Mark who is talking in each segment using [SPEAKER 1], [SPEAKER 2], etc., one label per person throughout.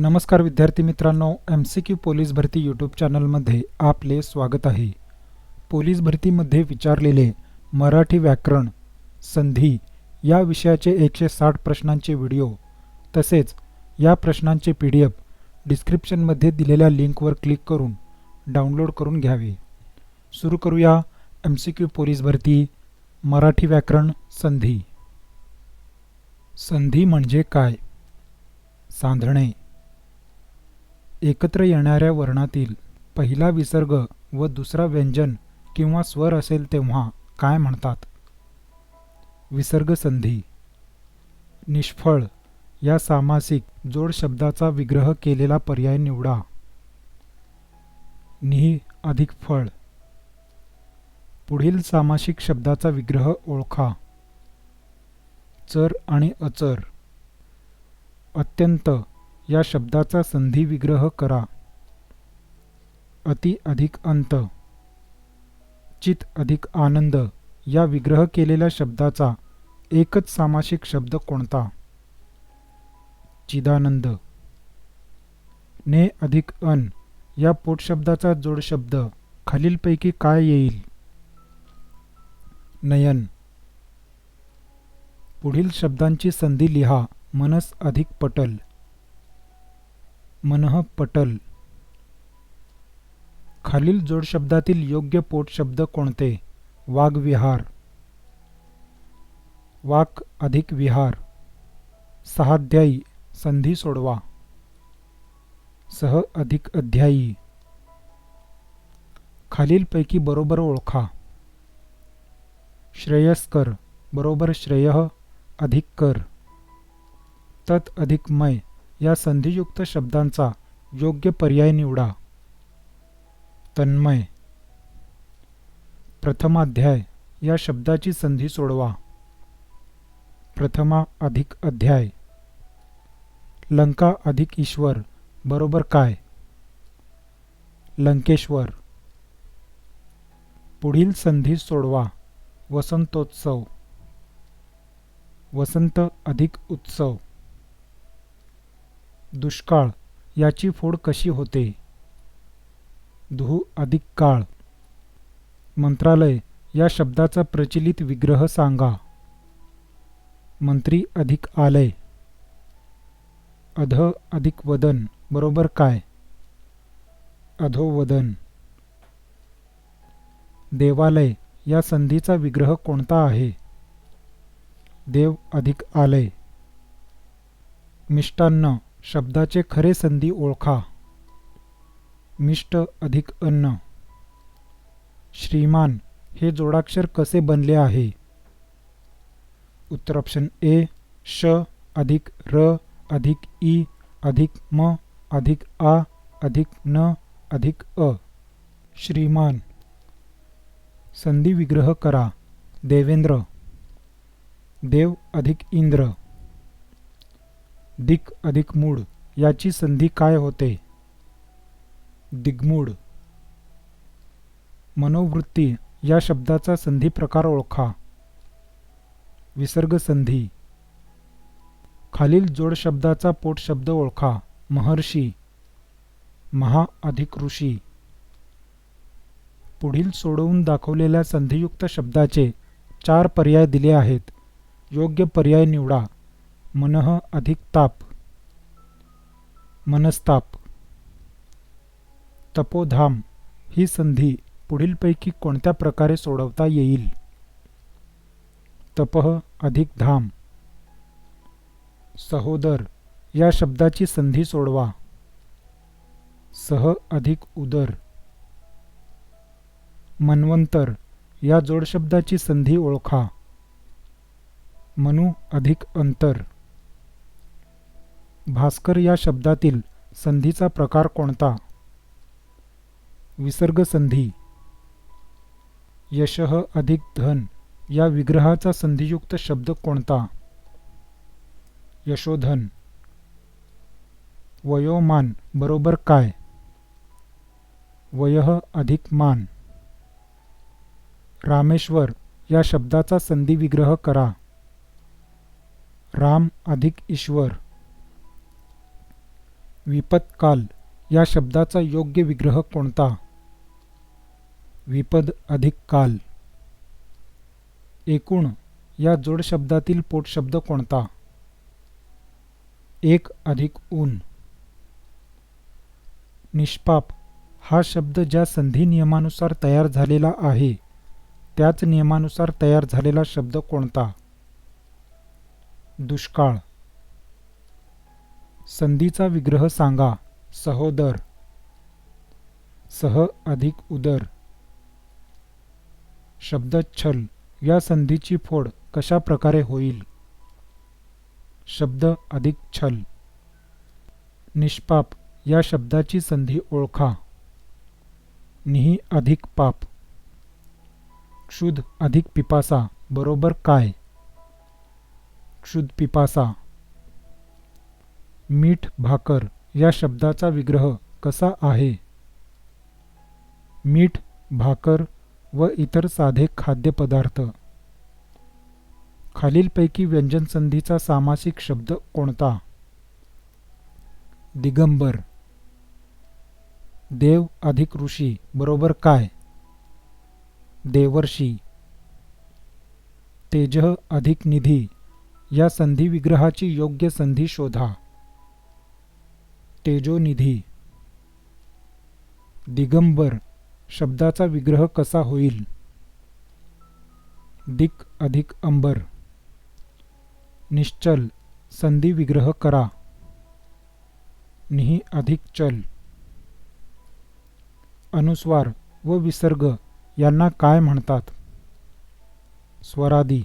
[SPEAKER 1] नमस्कार विद्यार्थी मित्रांनो एम सी क्यू पोलीस भरती यूट्यूब चॅनलमध्ये आपले स्वागत आहे. पोलीस भरतीमध्ये विचारलेले मराठी व्याकरण संधी या विषयाचे एकशे साठ प्रश्नांचे व्हिडिओ तसेच या प्रश्नांचे पी डी एफ डिस्क्रिप्शनमध्ये दिलेल्या लिंकवर क्लिक करून डाउनलोड करून घ्यावे. सुरू करूया एम सी क्यू पोलीस भरती मराठी व्याकरण संधी. संधी म्हणजे काय? सांधणे. एकत्र येणाऱ्या वर्णातील पहिला विसर्ग व दुसरा व्यंजन किंवा स्वर असेल तेव्हा काय म्हणतात? विसर्ग संधी निष्फळ. या सामासिक जोड शब्दाचा विग्रह केलेला पर्याय निवडा. निही अधिक फळ. पुढील सामासिक शब्दाचा विग्रह ओळखा. चर आणि अचर. अत्यंत. या शब्दाचा संधी विग्रह करा. अति अधिक अंत. चित अधिक आनंद. या विग्रह केलेल्या शब्दाचा एकच सामासिक शब्द कोणता? चिदानंद. ने अधिक अन. या पोटशब्दाचा जोडशब्द खालीलपैकी काय येईल? नयन. पुढील शब्दांची संधी लिहा. मनस अधिक पटल. मनः पटल. खालील जोडशब्दातील योग्य पोटशब्द कोणते? वाघविहार वाक अधिक विहार. सहाध्यायी संधी सोडवा. सह अधिक अध्यायी. खालीलपैकी बरोबर ओळखा. श्रेयस्कर बरोबर श्रेय अधिक कर. तत अधिक मय. या संधियुक्त शब्दांचा योग्य पर्याय निवडा. तन्मय. प्रथमाध्याय. या शब्दाची संधी सोडवा. प्रथमा अधिक अध्याय. लंका अधिक ईश्वर बरोबर काय? लंकेश्वर. पुढील संधी सोडवा. वसंतोत्सव. वसंत अधिक उत्सव. दुष्काळ याची फोड कशी होते? धू अधिक काळ. मंत्रालय या शब्दाचा प्रचलित विग्रह सांगा. मंत्री अधिक आलय. अध अधिक वदन बरोबर काय? अधोवदन देवालय या संधीचा विग्रह कोणता आहे? देव अधिक आलय. मिष्टान्न. शब्दाचे खरे संधी ओळखा. मिष्ट अधिक अन्न. श्रीमान हे जोडाक्षर कसे बनले आहे? उत्तर ऑप्शन ए श अधिक र अधिक ई अधिक म अधिक आ अधिक न अधिक अ. श्रीमान. संधी विग्रह करा. देवेंद्र. देव अधिक इंद्र. दिक अधिक मूळ याची संधी काय होते? दिग्मूळ मनोवृत्ती या शब्दाचा संधी प्रकार ओळखा. विसर्ग संधी. खालील जोड शब्दाचा पोट शब्द ओळखा. महर्षी. महा अधिक ऋषी. पुढील सोडवून दाखवलेल्या संधियुक्त शब्दाचे चार पर्याय दिले आहेत. योग्य पर्याय निवडा. मनः अधिक ताप. मनस्ताप. तपोधाम ही संधी पुढीलपैकी कोणत्या प्रकारे सोडवता येईल? तपह अधिक धाम. सहोदर या शब्दाची संधी सोडवा. सह अधिक उदर. मन्वंतर या जोडशब्दाची संधी ओळखा. मनु अधिक अंतर. भास्कर या शब्दातील संधीचा प्रकार कोणता? विसर्ग संधी. यशः अधिक धन या विग्रहाचा संधियुक्त शब्द कोणता? यशोधन. वयोमान बरोबर काय? वयः अधिक मान. रामेश्वर या शब्दाचा संधी विग्रह करा. राम अधिक ईश्वर. विपत्काल या शब्दाचा योग्य विग्रह कोणता? विपद अधिक काल. एकूण या जोडशब्दातील पोटशब्द कोणता? एक अधिक ऊन. निष्पाप हा शब्द ज्या संधी नियमानुसार तयार झालेला आहे त्याच नियमानुसार तयार झालेला शब्द कोणता? दुष्काळ. संधीचा विग्रह सांगा सहोदर. सह अधिक उदर. शब्द छल या संधीची फोड कशा प्रकारे होईल? शब्द अधिक छल. निष्पाप या शब्दाची संधी ओळखा. निही अधिक पाप. क्षुद अधिक पिपासा बरोबर काय? क्षुद पिपासा. मीठ भाकर या शब्दाचा विग्रह कसा आहे? मीठ भाकर व इतर साधे खाद्यपदार्थ. खालीलपैकी व्यंजन संधीचा सामासिक शब्द कोणता? दिगंबर. देव अधिक ऋषी बरोबर काय? देवर्षी. तेजह अधिक निधी या संधी विग्रहाची योग्य संधी शोधा. तेजोनिधी. दिगंबर शब्दाचा विग्रह कसा होईल? दिक अधिक अंबर. निश्चल संधी विग्रह करा. निही अधिक चल. अनुस्वार व विसर्ग यांना काय म्हणतात? स्वरादी.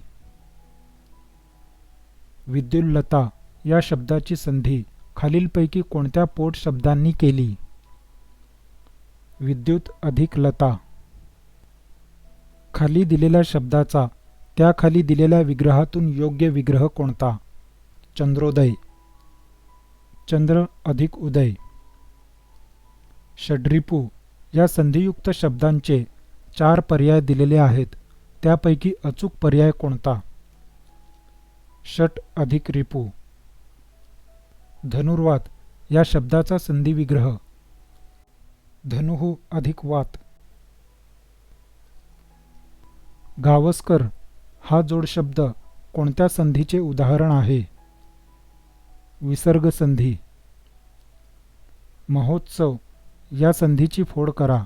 [SPEAKER 1] विद्युल्लता या शब्दाची संधी खालीलपैकी कोणत्या पोट शब्दांनी केली? विद्युत अधिक लता खाली दिलेल्या शब्दाचा त्याखाली दिलेल्या विग्रहातून योग्य विग्रह कोणता? चंद्रोदय. चंद्र अधिक उदय. षड्रिपू. या संधियुक्त शब्दांचे चार पर्याय दिलेले आहेत. त्यापैकी अचूक पर्याय कोणता? षट अधिक रिपू. धनुर्वात या शब्दाचा संधी विग्रह. धनुः अधिक वात. गावस्कर हा जोडशब्द कोणत्या संधीचे उदाहरण आहे? विसर्ग संधी. महोत्सव या संधीची फोड करा.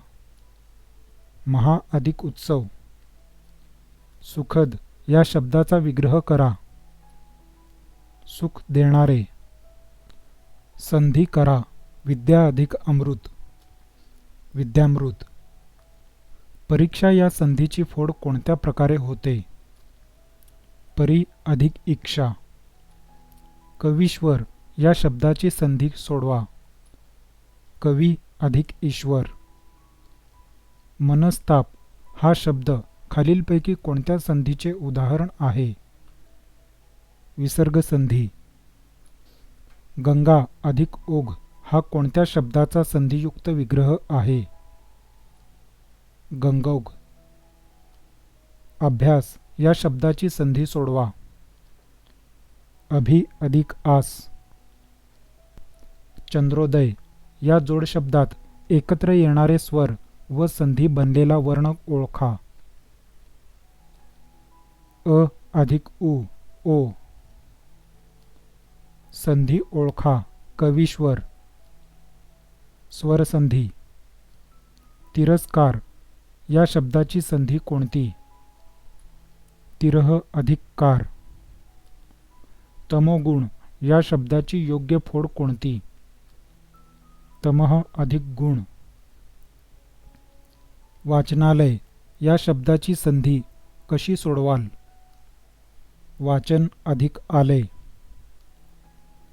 [SPEAKER 1] महा अधिक उत्सव. सुखद या शब्दाचा विग्रह करा. सुख देणारे. संधी करा. विद्या अधिक अमृत. विद्यामृत. परीक्षा या संधीची फोड कोणत्या प्रकारे होते? परी अधिक इच्छा. कवीश्वर या शब्दाची संधी सोडवा. कवी अधिक ईश्वर. मनस्ताप हा शब्द खालीलपैकी कोणत्या संधीचे उदाहरण आहे? विसर्ग संधी गंगा अधिक ओघ हा कोणत्या शब्दाचा संधियुक्त विग्रह आहे? गंगोग अभ्यास. या शब्दाची संधी सोडवा. अभि अधिक आस. चंद्रोदय. या जोडशब्दात एकत्र येणारे स्वर व संधी बनलेला वर्ण ओळखा. अ अधिक उ ओ. संधी ओळखा. कवीश्वर. स्वरसंधी. तिरस्कार. या शब्दाची संधी कोणती? तिरह अधिक कार तमोगुण. या शब्दाची योग्य फोड कोणती? तमह अधिक गुण वाचनालय. या शब्दाची संधी कशी सोडवाल? वाचन अधिक आलय.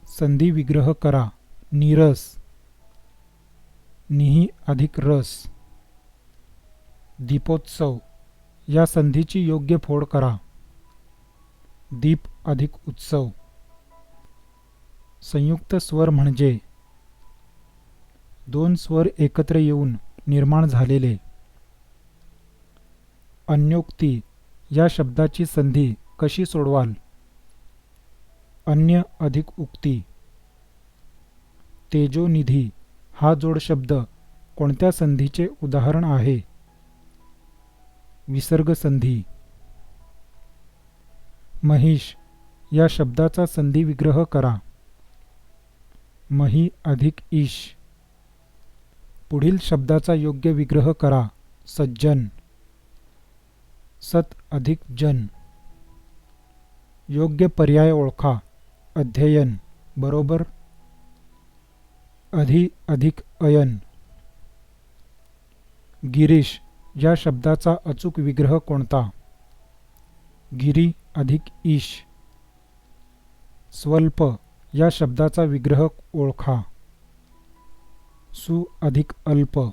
[SPEAKER 1] संधी विग्रह करा. नीरस. निही अधिक रस. दीपोत्सव. या संधीची योग्य फोड करा. दीप अधिक उत्सव. संयुक्त स्वर म्हणजे दोन स्वर एकत्र येऊन निर्माण झालेले. अन्योक्ती. या शब्दाची संधी कशी सोडवाल? अन्य अधिक उक्ती. तेजोनिधी हा जोडशब्द कोणत्या संधीचे उदाहरण आहे? विसर्ग संधी महिष या शब्दाचा संधी विग्रह करा. मही अधिक ईश. पुढील शब्दाचा योग्य विग्रह करा. सज्जन. सत अधिक जन. योग्य पर्याय ओळखा. अध्ययन बरोबर? अधि अधिक अयन. गिरीश या शब्दाचा अचूक विग्रह कोणता? गिरी अधिक ईश. स्वल्प या शब्दाचा विग्रह ओळखा. सु अधिक अल्प.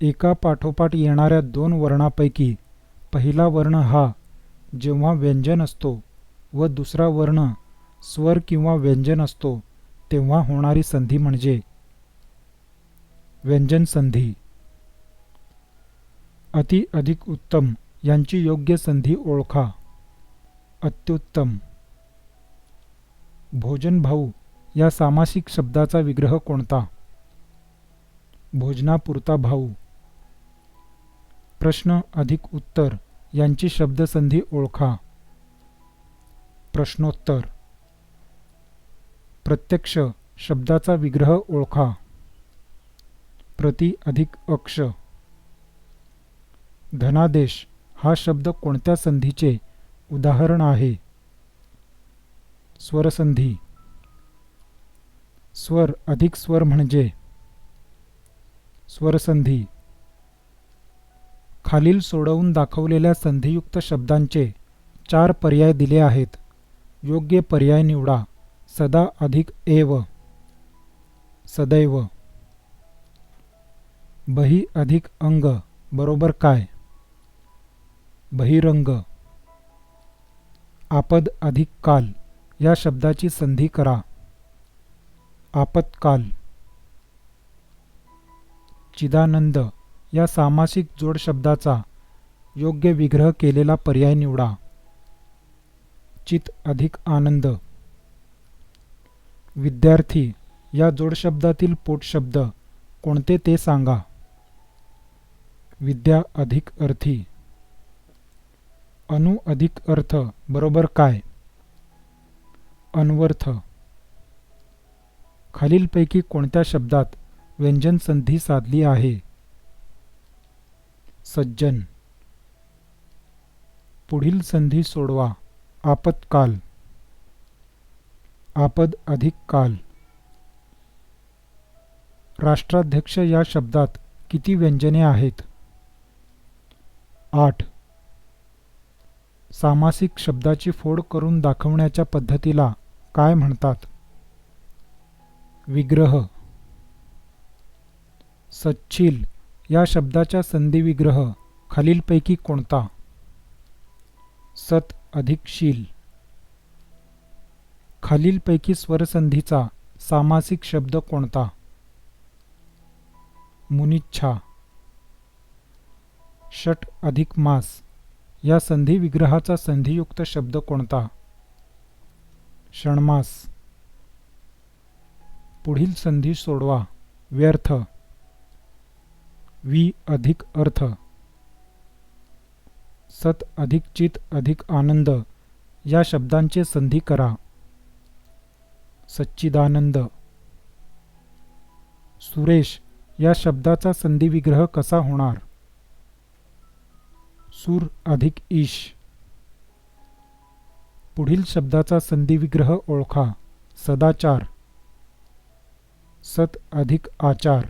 [SPEAKER 1] एका पाठोपाठ येणाऱ्या दोन वर्णापैकी पहिला वर्ण हा जेव्हा व्यंजन असतो व दुसरा वर्ण स्वर किंवा व्यंजन असतो तेव्हा होणारी संधी म्हणजे व्यंजन संधी. अति अधिक उत्तम यांची योग्य संधी ओळखा. अत्युत्तम. भोजन भाऊ या सामासिक शब्दाचा विग्रह कोणता? भोजनापुरता भाऊ. प्रश्न अधिक उत्तर यांची शब्दसंधी ओळखा. प्रश्नोत्तर. प्रत्यक्ष शब्दाचा विग्रह ओळखा. प्रति अधिक अक्ष. धनादेश हा शब्द कोणत्या संधीचे उदाहरण आहे? स्वरसंधी. स्वर अधिक स्वर म्हणजे? स्वरसंधी. खालील सोडवून दाखवलेल्या संधियुक्त शब्दांचे चार पर्याय दिले आहेत. योग्य पर्याय निवडा. सदा अधिक एव. सदैव. बही अधिक अंग. बरोबर काय? बहिरंग. आपद अधिक काल. या शब्दाची संधी करा. आपत्काल. चिदानंद. या सामासिक जोड शब्दाचा योग्य विग्रह केलेला पर्याय निवडा. चित अधिक आनंद. विद्यार्थी या जोडशब्दातील पोटशब्द कोणते ते सांगा. विद्या अधिक अर्थी. अनु अधिक अर्थ बरोबर काय? अन्वर्थ. खालीलपैकी कोणत्या शब्दात व्यंजन संधी साधली आहे? सज्जन. पुढील संधी सोडवा. आपत्काल. आपद अधिक काल. राष्ट्राध्यक्ष या शब्दात किती व्यंजने आहेत? आठ. सामासिक शब्दाची फोड करून दाखवण्याच्या पद्धतीला काय म्हणतात? विग्रह. सच्छिल या शब्दाच्या संधिविग्रह खालीलपैकी कोणता? सत अधिक शील खालीलपैकी स्वरसंधीचा सामासिक शब्द कोणता? मुनिच्छा. षट अधिक मास. या संधी विग्रहाचा संधियुक्त शब्द कोणता? षण्मास. पुढील संधी सोडवा. व्यर्थ. वि अधिक अर्थ. सत अधिक चित अधिक आनंद या शब्दांचे संधी करा. सच्चिदानंद. सुरेश या शब्दाचा संधिविग्रह कसा होणार? सूर अधिक ईश. पुढील शब्दाचा संधिविग्रह ओळखा. सदाचार. सत अधिक आचार.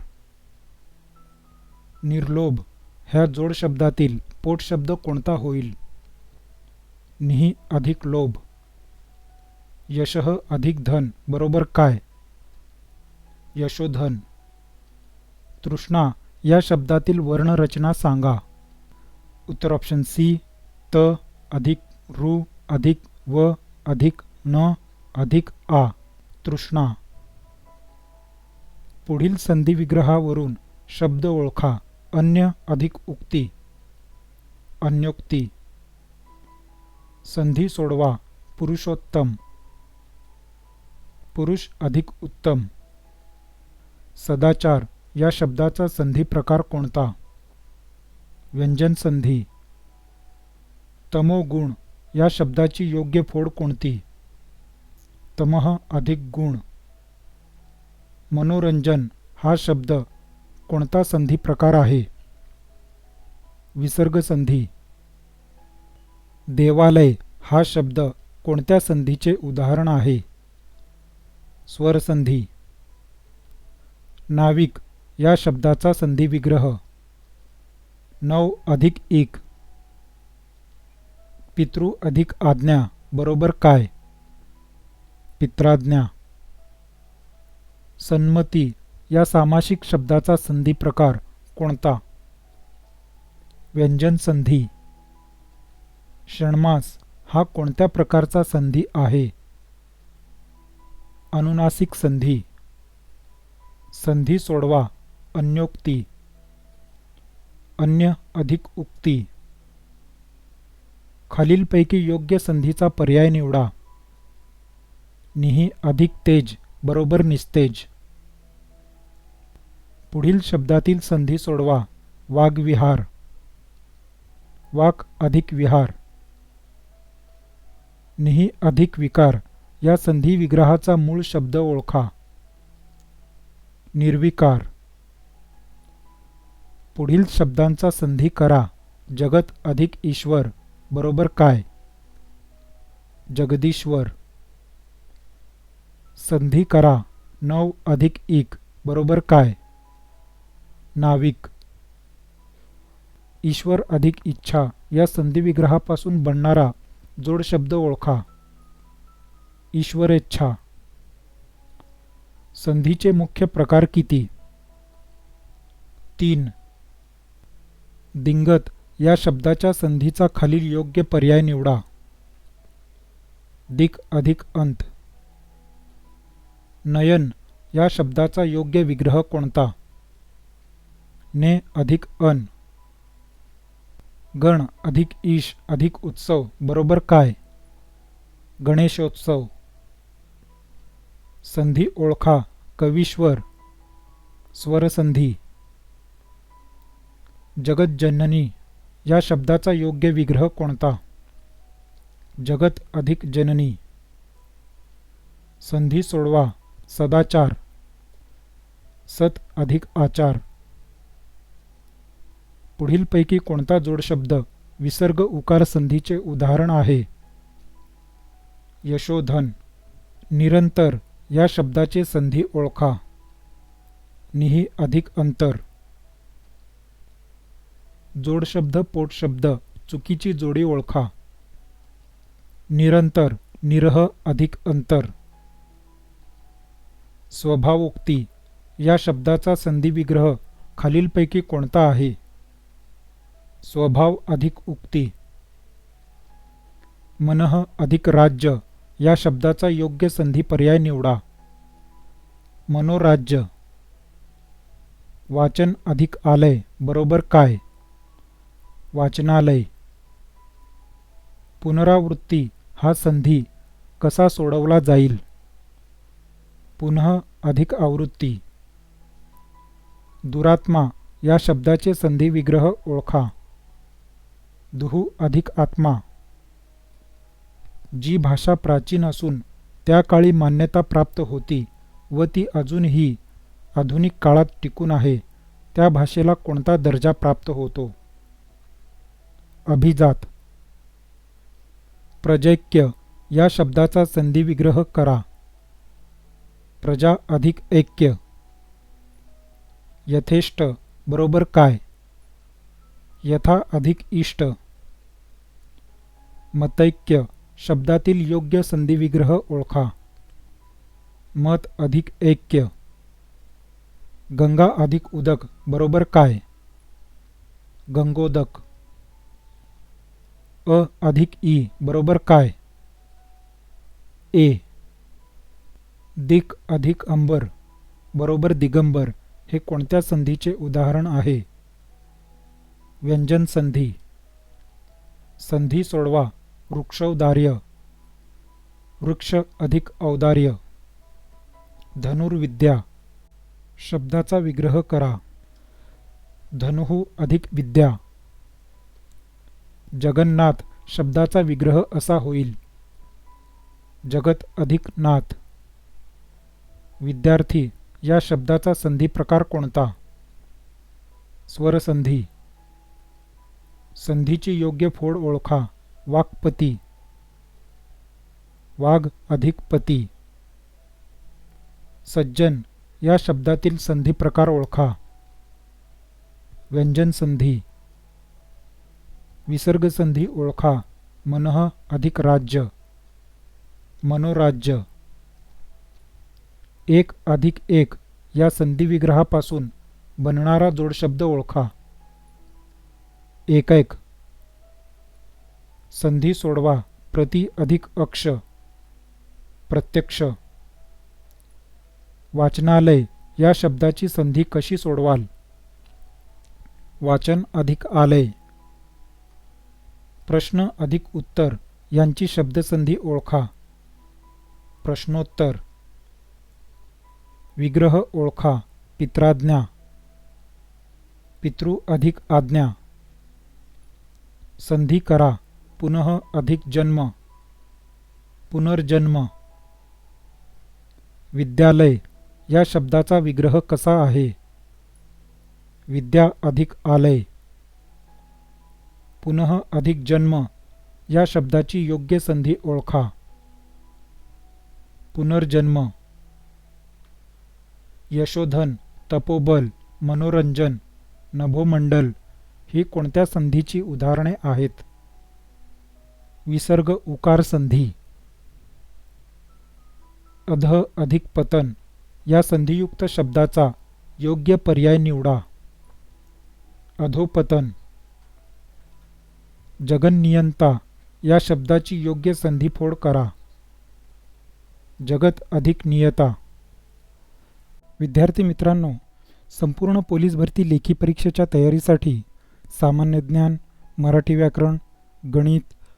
[SPEAKER 1] निर्लोभ ह्या जोड शब्दातील पोटशब्द कोणता होईल? निही अधिक लोभ. यशः अधिक धन. बरोबर काय? यशोधन. तृष्णा या शब्दातील वर्णरचना सांगा. उत्तर ऑप्शन सी त अधिक रु अधिक व अधिक न अधिक आ. तृष्णा. पुढील संधी विग्रहावरून शब्द ओळखा. अन्य अधिक उक्ती. अन्योक्ती. संधी सोडवा पुरुषोत्तम. पुरुष अधिक उत्तम. सदाचार या शब्दाचा संधी प्रकार कोणता? व्यंजन संधी. तमोगुण या शब्दाची योग्य फोड कोणती? तमः अधिक गुण. मनोरंजन हा शब्द कोणता संधी प्रकार आहे? विसर्ग संधी देवालय हा शब्द कोणत्या संधीचे उदाहरण आहे? स्वरसंधी. नाविक या शब्दाचा संधी विग्रह नऊ अधिक एक. पितृ अधिक आज्ञा बरोबर काय? पित्राज्ञा. सन्मती या सामासिक शब्दाचा संधी प्रकार कोणता? व्यंजन संधी. षण्मास हा कोणत्या प्रकारचा संधी आहे? अनुनासिक संधी. संधी सोडवा अन्योक्ती. अन्य अधिक उक्ती. खालीलपैकी योग्य संधीचा पर्याय निवडा. निही अधिक तेज बरोबर निस्तेज. पुढील शब्दातील संधी सोडवा वाघविहार वाक अधिक विहार. निही अधिक विकार. या संधी विग्रहाचा मूळ शब्द ओळखा. निर्विकार. पुढील शब्दांचा संधी करा. जगत अधिक ईश्वर. बरोबर काय? जगदीश्वर. संधी करा. नऊ अधिक एक. बरोबर काय? नाविक. ईश्वर अधिक इच्छा या संधी विग्रहापासून बनणारा जोड शब्द ओळखा. ईश्वरेच्छा. संधीचे मुख्य प्रकार किती? तीन. दिंगत या शब्दाच्या संधीचा खालील योग्य पर्याय निवडा. दिक अधिक अंत. नयन या शब्दाचा योग्य विग्रह कोणता? ने अधिक अन. गण अधिक ईश अधिक उत्सव बरोबर काय? गणेशोत्सव. संधी ओळखा कवीश्वर. स्वरसंधी. जगतजननी या शब्दाचा योग्य विग्रह कोणता? जगत अधिक जननी. संधी सोडवा सदाचार. सत अधिक आचार. पुढीलपैकी कोणता जोडशब्द विसर्ग उकार संधीचे उदाहरण आहे? यशोधन निरंतर या शब्दाचे संधी ओळखा. निही अधिक अंतर. जोडशब्द पोटशब्द चुकीची जोडी ओळखा. निरंतर निरह अधिक अंतर. स्वभावोक्ती या शब्दाचा संधी विग्रह खालीलपैकी कोणता आहे? स्वभाव अधिक उक्ती. मनः अधिक राज्य. या शब्दाचा योग्य संधी पर्याय निवडा. मनोराज्य. वाचन अधिक आलय. बरोबर काय? वाचनालय. पुनरावृत्ती. हा संधी कसा सोडवला जाईल? पुनः अधिक आवृत्ती. दुरात्मा. या शब्दाचे संधी विग्रह ओळखा. दुहू अधिक आत्मा. जी भाषा प्राचीन असून त्या काळी मान्यता प्राप्त होती व ती अजूनही आधुनिक काळात टिकून आहे त्या भाषेला कोणता दर्जा प्राप्त होतो? अभिजात. प्रजैक्य. या शब्दाचा संधी विग्रह करा. प्रजा अधिक ऐक्य. यथेष्ट. बरोबर काय? यथा अधिक इष्ट. मतैक्य शब्दातील योग्य संधी विग्रह ओळखा. मत अधिक ऐक्य. गंगा अधिक उदक बरोबर काय? गंगोदक. अ अधिक ई बरोबर काय? ए. दिक अधिक अंबर बरोबर दिगंबर हे कोणत्या संधीचे उदाहरण आहे? व्यंजन संधी. संधी सोडवा. वृक्षौदार्य. वृक्ष अधिक औदार्य. धनुर्विद्या. शब्दाचा विग्रह करा. धनुः अधिक विद्या. जगन्नाथ शब्दाचा विग्रह असा होईल. जगत अधिक नाथ. विद्यार्थी या शब्दाचा संधी प्रकार कोणता? स्वरसंधी. संधीची योग्य फोड ओळखा. वाक्पती. वाघ अधिक पती सज्जन या शब्दातील संधी प्रकार ओळखा. व्यंजन संधी. विसर्ग संधी ओळखा. मनः अधिक राज्य. मनोराज्य. एक अधिक एक या संधिविग्रहापासून बनणारा जोडशब्द ओळखा. एकैक संधी सोडवा प्रति अधिक अक्ष. प्रत्यक्ष. वाचनालय या शब्दाची संधी कशी सोडवाल? वाचन अधिक आलय. प्रश्न अधिक उत्तर यांची शब्दसंधी ओळखा. प्रश्नोत्तर. विग्रह ओळखा पित्राज्ञा. पितृ अधिक आज्ञा. संधी करा. पुनः अधिक जन्म पुनर्जन्म. विद्यालय या शब्दाचा विग्रह कसा आहे? विद्या अधिक आलय. पुनः अधिक जन्म या शब्दाची योग्य संधी ओळखा. पुनर्जन्म. यशोधन तपोबल मनोरंजन नभोमंडल ही कोणत्या संधीची उदाहरणे आहेत? विसर्ग उकार संधी. अध अधिक पतन. या संधियुक्त शब्दाचा योग्य पर्याय निवडा. अधोपतन. जगननियंता. या शब्दाची योग्य संधीफोड करा. जगत अधिक नियता. विद्यार्थी मित्रांनो संपूर्ण पोलीस भरती लेखी परीक्षेच्या तयारीसाठी सामान्य ज्ञान मराठी व्याकरण गणित